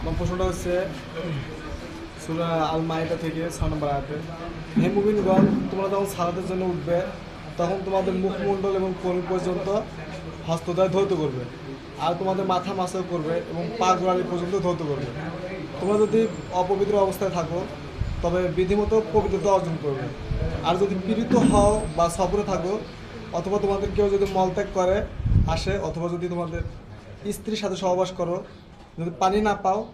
আমার প্রশ্নটা হচ্ছে, সুরা আল মাইদা থেকে ছয় নম্বর আয়াতে, হে মুমিনগণ, তোমরা যখন সালাতের জন্য উঠবে, তখন তোমাদের মুখমণ্ডল এবং কর্মী পর্যন্ত হস্তদয় ধৌত করবে, আর তোমাদের মাথা মাসাও করবে এবং পা গোড়ালি পর্যন্ত ধৌত করবে। তোমরা যদি অপবিত্র অবস্থায় থাকো, তবে বিধিমতো পবিত্রতা অর্জন করবে। আর যদি পীড়িত হও বা সফরে থাকো, অথবা তোমাদের কেউ যদি মলত্যাগ করে, আসে, অথবা যদি তোমাদের স্ত্রীর সাথে সহবাস করো। যদি পানি না পাও,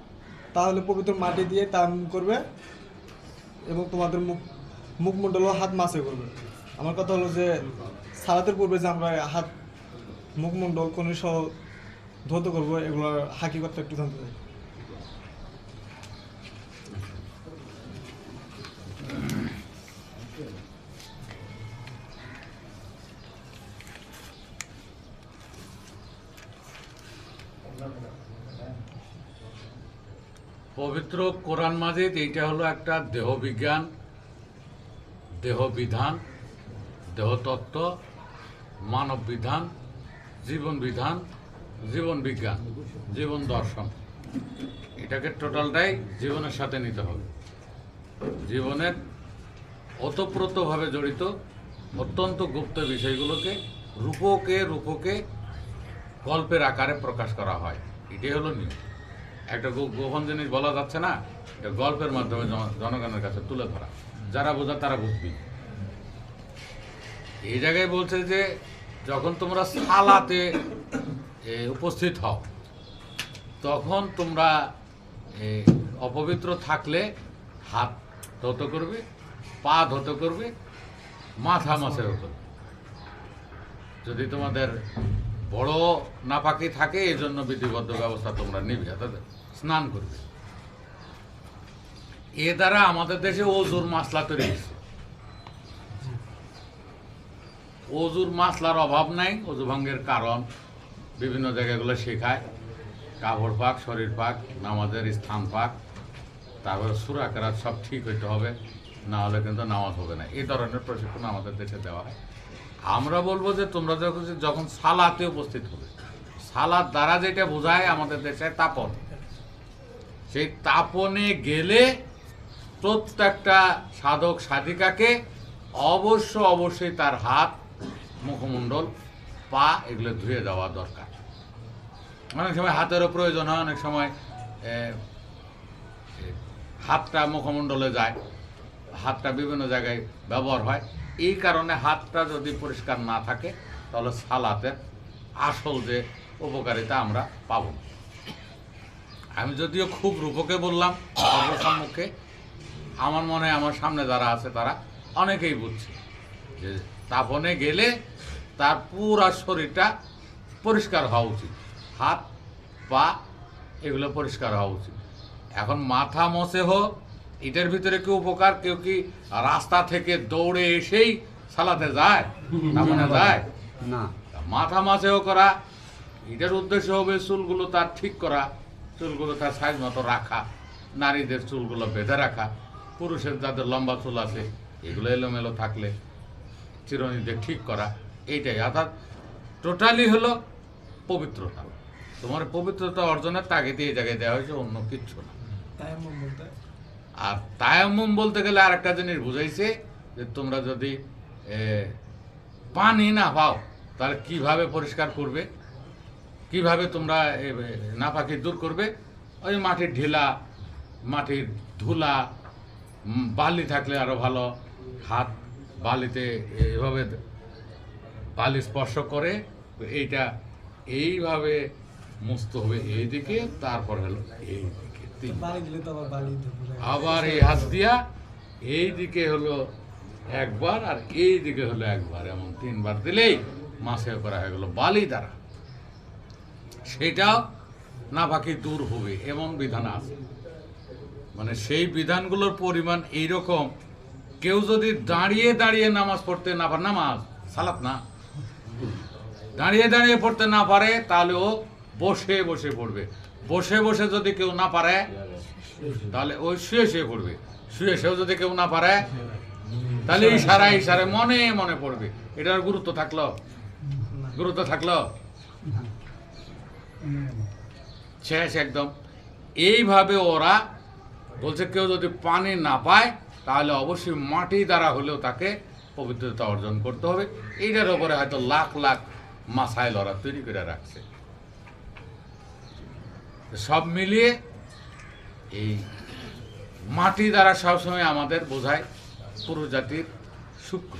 তাহলে পবিত্র মাটি দিয়ে তায়াম্মুম করবে এবং তোমাদের মুখ মুখমণ্ডল ও হাত মাছে করবে। আমার কথা হলো যে, সালাতের পূর্বে যে আমরা হাত, মুখমণ্ডল কোন সহ ধৌত করব, এগুলোর হাকিকতটা একটু জানতে চাই। পবিত্র কোরআন মাজিদ, এইটা হলো একটা দেহবিজ্ঞান, দেহবিধান, দেহতত্ত্ব মানব বিধান জীবন বিধান জীবন বিজ্ঞান জীবন দর্শন। এটাকে টোটালটাই জীবনের সাথে নিতে হবে। জীবনের ওতপ্রোতভাবে জড়িত অত্যন্ত গুপ্ত বিষয়গুলোকে রূপকে রূপকে গল্পের আকারে প্রকাশ করা হয়। এটাই হলো নিয়ম। একটা গোপন জিনিস বলা যাচ্ছে না, এটা গল্পের মাধ্যমে জন- জনগণের কাছে তুলে ধরা। যারা বোঝা তারা বুঝবি। এই জায়গায় বলছে যে, যখন তোমরা সালাতে উপস্থিত হও, তখন তোমরা অপবিত্র থাকলে হাত ধত করবে, পা ধত করবে, মাথা মাছেও করবে যদি তোমাদের বড় নাপাকি থাকে এই জন্য বিধিবদ্ধ ব্যবস্থা তোমরা নিবে অর্থাৎ স্নান করবে। এ দ্বারা আমাদের দেশে ওজুর মাসলা তৈরি হয়েছে। অজুর মাসলার অভাব নাই, অজু ভঙ্গের কারণ। বিভিন্ন জায়গাগুলো শেখায়, কাপড় পাক, শরীর পাক, নামাজের স্থান পাক, তারপরে সুরাকেরাত সব ঠিক হইতে হবে, না হলে কিন্তু নামাজ হবে না। এই ধরনের প্রশিক্ষণ আমাদের দেশে দেওয়া হয়। আমরা বলব যে তোমরা যখন যখন সালাতে উপস্থিত হবে সালাদ দ্বারা যেটা বোঝায় আমাদের দেশে তাপন। সেই তাপনে গেলে প্রত্যেকটা সাধক সাধিকাকে অবশ্য অবশ্যই তার হাত, মুখমণ্ডল, পা এগুলো ধুয়ে দেওয়া দরকার। অনেক সময় হাতেরও প্রয়োজন হয়, অনেক সময় হাতটা মুখমণ্ডলে যায়, হাতটা বিভিন্ন জায়গায় ব্যবহার হয়। এই কারণে হাতটা যদি পরিষ্কার না থাকে, তাহলে সালাতের আসল যে উপকারিতা আমরা পাব আমি যদিও খুব রূপকে বললাম, সর্বসম্মুখে, আমার মনে আমার সামনে যারা আছে তারা অনেকেই বুঝছে যে তাপনে গেলে তার পুরা শরীরটা পরিষ্কার হওয়া উচিত। হাত, পা, এগুলো পরিষ্কার হওয়া উচিত। এখন মাথা মশে হোক এটার ভিতরে কি উপকার কেউ কি রাস্তা থেকে দৌড়ে এসেই সালাতে যায়? যায়? না। মাথা মাছেও করা এটার উদ্দেশ্য হবে চুলগুলো তার ঠিক করা চুলগুলো তার সাইজ মতো রাখা নারীদের চুলগুলো বেঁধে রাখা পুরুষের যাদের লম্বা চুল আছে এগুলো এলোমেলো থাকলে চিরনিদের ঠিক করা এইটাই। অর্থাৎ টোটালি হলো পবিত্রতা। তোমার পবিত্রতা অর্জনের তাগিদে এই জায়গায় দেওয়া হয়েছে অন্য কিচ্ছু না। আর তায়াম্মুম বলতে গেলে আরেকটা জিনিস বুঝাইছে যে তোমরা যদি পানি না পাও, তাহলে কীভাবে পরিষ্কার করবে? কীভাবে তোমরা নাপাকি দূর করবে? ওই মাটির ঢিলা, মাটির ধুলা বালি থাকলে আরও ভালো। হাত বালিতে এভাবে বালি স্পর্শ করে, এইটা এইভাবে মুছতে হবে এইদিকে তারপর হলো আবার বালি ধরবে আবার এই হাত দিয়া এই দিকে হলো একবার আর এই দিকে হলো একবার এমন তিনবার দিলেই মাসে করা হয়ে গেল বালি দ্বারা। সেটাও না বাকি দূর হবে এমন বিধান আছে। মানে সেই বিধানগুলোর পরিমাণ এইরকম কেউ যদি দাঁড়িয়ে দাঁড়িয়ে নামাজ পড়তে না পারে নামাজ সালাত না দাঁড়িয়ে দাঁড়িয়ে পড়তে না পারে তাহলে ও বসে বসে পড়বে। বসে বসে যদি কেউ না পারে, তাহলে ওই শুয়ে শুয়ে পড়বে। শুয়ে শুয়েও যদি কেউ না পারে, তাহলে ইশারা ইশারে মনে মনে পড়বে। এটার গুরুত্ব থাকল? গুরুত্ব থাকল? শেষ একদম। এইভাবে ওরা বলছে, কেউ যদি পানি না পায়, তাহলে অবশ্যই মাটি দ্বারা হলেও তাকে পবিত্রতা অর্জন করতে হবে। এইটার উপরে হয়তো লাখ লাখ মাসাইল ওরা তৈরি করে রাখছে। সব মিলিয়ে এই মাটি দ্বারা সবসময় আমাদের বোঝায় পুরুষ জাতির শুক্র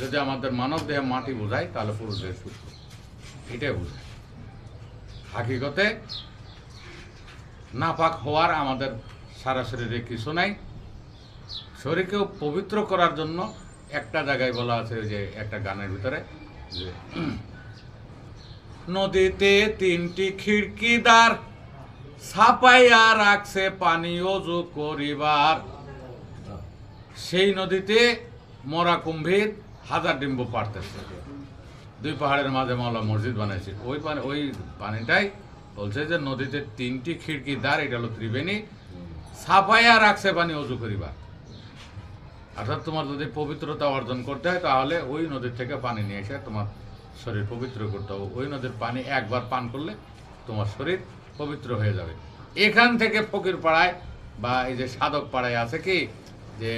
যদি আমাদের মানব দেহে মাটি বোঝায়, তাহলে পুরুষ দেহের শুক্র এটাই বোঝায়। হাকিকতে নাপাক হওয়ার আমাদের সারা শরীরে কিছু নাই। শরীরকেও পবিত্র করার জন্য একটা জায়গায় বলা আছে যে একটা গানের ভিতরে যে নদীতে তিনটি খিড়কিদার ছাপাইয়া রাখছে পানি অজু করিবার। সেই নদীতে মরা কুম্ভীর হাজার ডিম্ব পারতেছে দুই পাহাড়ের মাঝে মাওলা মসজিদ বানাইছে। ওই পানি ওই পানিটাই বলছে যে নদীতে তিনটি খিড়কি দ্বার এটা হলো ত্রিবেণী, ছাপাইয়া রাখছে পানি অজু করিবার। অর্থাৎ তোমার যদি পবিত্রতা অর্জন করতে হয়, তাহলে ওই নদীর থেকে পানি নিয়ে এসে তোমার শরীর পবিত্র করতে হবে। ওই নদীর পানি একবার পান করলে তোমার শরীর পবিত্র হয়ে যাবে। এখান থেকে ফকির পাড়ায় বা এই যে সাধক পাড়ায় আছে কি যে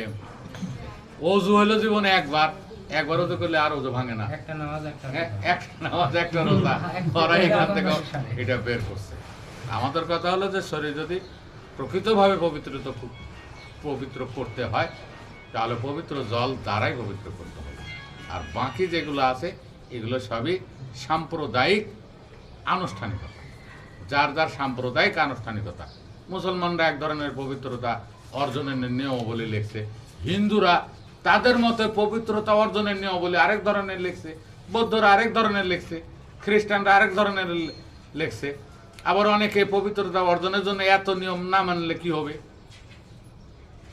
অজু হলো জীবনে একবার একবার অজু করলে আর অজু ভাঙে না। একটা নামাজ একটা হ্যাঁ, রোজা। ওরা এখান থেকে এটা বের করছে। আমাদের কথা হলো যে শরীর যদি প্রকৃতভাবে পবিত্র পবিত্র করতে হয় তাহলে পবিত্র জল দ্বারাই পবিত্র করতে হবে। আর বাকি যেগুলো আছে এগুলো সবই সাম্প্রদায়িক আনুষ্ঠানিকতা। যার যার সাম্প্রদায়িক আনুষ্ঠানিকতা। মুসলমানরা এক ধরনের পবিত্রতা অর্জনের নিয়ম বলে লিখছে। হিন্দুরা তাদের মতে পবিত্রতা অর্জনের নিয়ম বলে আরেক ধরনের লিখছে। বৌদ্ধরা আরেক ধরনের লিখছে। খ্রিস্টানরা আরেক ধরনের লিখছে। আবার অনেকে পবিত্রতা অর্জনের জন্য এত নিয়ম না মানলে কি হবে?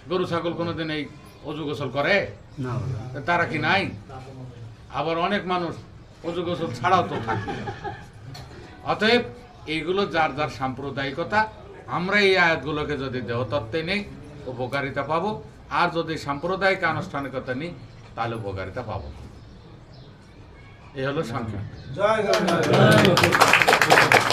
গরু ছাগল কোনোদিন এই অজু গোসল করে? তারা কি নাই? আবার অনেক মানুষ অজু গোসল ছাড়াও তো থাকে অতএব এইগুলো যার যার সাম্প্রদায়িকতা, আমরা এই আয়াতগুলোকে যদি দেহতত্ত্বে নেই, উপকারিতা পাবো। আর যদি সাম্প্রদায়িক আনুষ্ঠানিকতা নেই, তাহলে উপকারিতা পাবো। এই হলো সংখ্যা